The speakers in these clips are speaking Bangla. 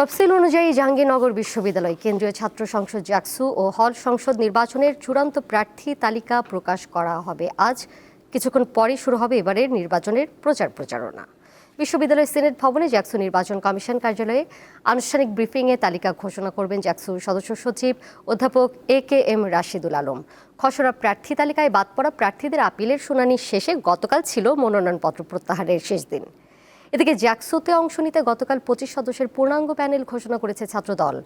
তফসিল অনুযায়ী জাহাঙ্গীরনগর বিশ্ববিদ্যালয় কেন্দ্রীয় ছাত্র সংসদ জাকসু ও হল সংসদ নির্বাচনের চূড়ান্ত প্রার্থী তালিকা প্রকাশ করা হবে। আজ কিছুক্ষণ পরে শুরু হবে এবারের নির্বাচনের প্রচার প্রচারণা। বিশ্ববিদ্যালয় সিনেট ভবনে জাকসু নির্বাচন কমিশন কার্যালয়ে আনুষ্ঠানিক ব্রিফিংয়ে তালিকা ঘোষণা করবেন জাকসু সদস্য সচিব অধ্যাপক A K M Rashidul Alam. খসড়া প্রার্থী তালিকায় বাদ পড়া প্রার্থীদের আপিলের শুনানি শেষে গতকাল ছিল মনোনয়নপত্র প্রত্যাহারের শেষ দিন। এদিকে জ্যাকসোতে অংশ নিতে গতকাল পঁচিশ সদস্যের পূর্ণাঙ্গ প্যানেল ঘোষণা করেছে ছাত্রদল।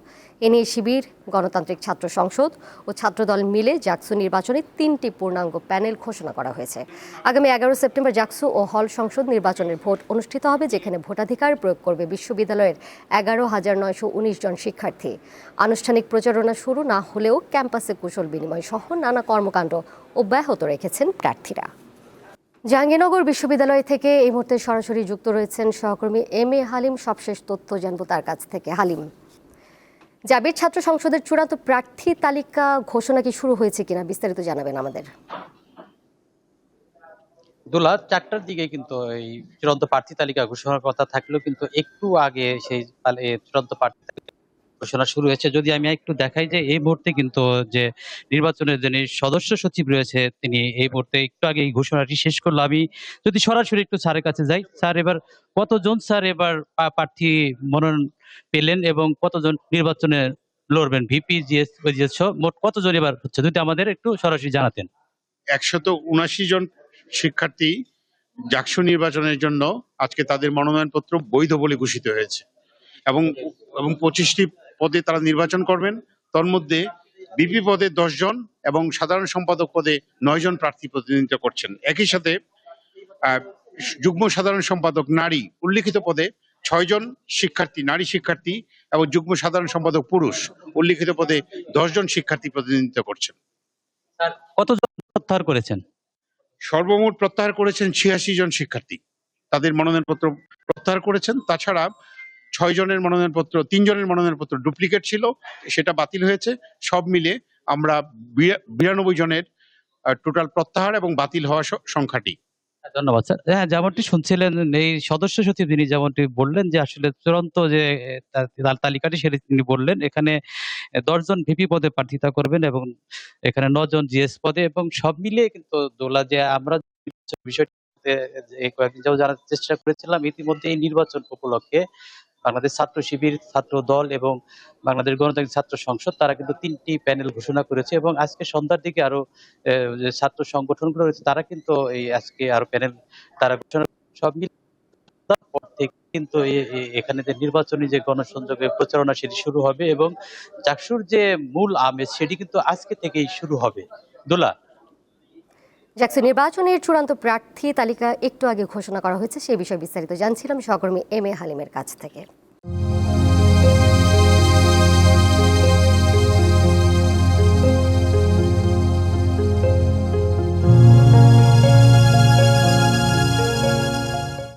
এ নিয়ে শিবির, গণতান্ত্রিক ছাত্র সংসদ ও ছাত্রদল মিলে জাকসু নির্বাচনে তিনটি পূর্ণাঙ্গ প্যানেল ঘোষণা করা হয়েছে। আগামী এগারো সেপ্টেম্বর জ্যাকসো ও হল সংসদ নির্বাচনের ভোট অনুষ্ঠিত হবে, যেখানে ভোটাধিকার প্রয়োগ করবে বিশ্ববিদ্যালয়ের এগারো হাজার নয়শো উনিশ জন শিক্ষার্থী। আনুষ্ঠানিক প্রচারণা শুরু না হলেও ক্যাম্পাসে কুশল বিনিময় সহ নানা কর্মকাণ্ড অব্যাহত রেখেছেন প্রার্থীরা। জাহাঙ্গীরনগর বিশ্ববিদ্যালয় থেকে এই মুহূর্তে সরাসরি যুক্ত রয়েছেন সহকর্মী এম এ হালিম। সবশেষ তথ্য জানব তার কাছ থেকে। হালিম, জাবির ছাত্র সংসদের চূড়ান্ত প্রার্থী তালিকা ঘোষণা কি শুরু হয়েছে কিনা বিস্তারিত জানাবেন আমাদের। দোলা, চারটার দিকে কিন্তু এই চূড়ান্ত প্রার্থী তালিকা ঘোষণার কথা থাকলেও কিন্তু একটু আগে সেই চূড়ান্ত প্রার্থী ঘোষণা শুরু হয়েছে। যদি আমি একটু দেখাই যে এই মুহূর্তে কিন্তু যে নির্বাচনের যিনি সদস্য সচিব রয়েছে, তিনি এই মুহূর্তে একটু আগে এই ঘোষণাটি শেষ করল। আমি যদি সরাসরি একটু স্যারের কাছে যাই, স্যার এবার কতজন স্যার এবার প্রার্থী মনোনয়ন পেলেন এবং কতজন নির্বাচনে লড়বেন? ভিপি জিএস জিএস মোট কতজন এবার হচ্ছে? যদি আমাদের একটু সরাসরি জানাতেন। একশত উনাশি জন শিক্ষার্থী জাকসু নির্বাচনের জন্য আজকে তাদের মনোনয়নপত্র বৈধ বলে ঘোষিত হয়েছে। এবং এবং পঁচিশটি পদে তারা নির্বাচন করবেন। তার মধ্যে বিপি পদে জন এবং সাধারণ সম্পাদক পদে নয় জন প্রার্থী প্রতিনিধিত্ব করছেন। একই সাথে যুগ্ম সাধারণ সম্পাদক নারী উল্লিখিত পদে ছয়জন শিক্ষার্থী নারী শিক্ষার্থী এবং যুগ্ম সাধারণ সম্পাদক পুরুষ উল্লিখিত পদে দশ জন শিক্ষার্থী প্রতিনিধিত্ব করছেন। কতজন প্রত্যাহার করেছেন? সর্বমোট প্রত্যাহার করেছেন ছিয়াশি জন শিক্ষার্থী। তাদের মনোনয়নপত্র প্রত্যাহার করেছেন। তাছাড়া ছয় জনের মনোনয়নপত্র, তিন জনের মনোনয়নপত্র ডুপ্লিকেট ছিল, সেটা বাতিল হয়েছে। সব মিলে আমরা বিরা- বিরানব্বই জনের টোটাল প্রত্যাহার এবং বাতিল হওয়া সংখ্যাটি। ধন্যবাদ, স্যার। হ্যাঁ যেমনটি শুনছিলেন, এই সদস্য সচিব তিনি যেমনটি বললেন যে আসলে চূড়ান্ত যে তালিকাটি সেটি তিনি বললেন। এখানে দশজন ভিপি পদে প্রার্থিতা করবেন এবং এখানে নজন জিএস পদে এবং সব মিলিয়ে কিন্তু দোলা যে আমরা বিষয়টি কয়েকদিন যাবত জানার চেষ্টা করেছিলাম, ইতিমধ্যে এই নির্বাচন উপলক্ষে বাংলাদেশ ছাত্র শিবির, ছাত্র দল এবং বাংলাদেশ গণতান্ত্রিক ছাত্র সংসদ, তারা কিন্তু তিনটি প্যানেল ঘোষণা করেছে এবং আজকে সন্ধ্যার দিকে আরও ছাত্র সংগঠনগুলো রয়েছে, তারা কিন্তু এই আজকে আরও প্যানেল তারা ঘোষণা সব মিলে কিন্তু এখানে যে নির্বাচনী যে গণসংযোগের প্রচারণা সেটি শুরু হবে এবং চাকসুর যে মূল আমেজ সেটি কিন্তু আজকে থেকেই শুরু হবে। দোলা জাকসু নির্বাচনের চূড়ান্ত প্রার্থী তালিকা একটু আগে ঘোষণা করা হয়েছে সেই বিষয়ে বিস্তারিত জানছিলাম। সহকর্মী এম এ হালিমের কাছ থেকে।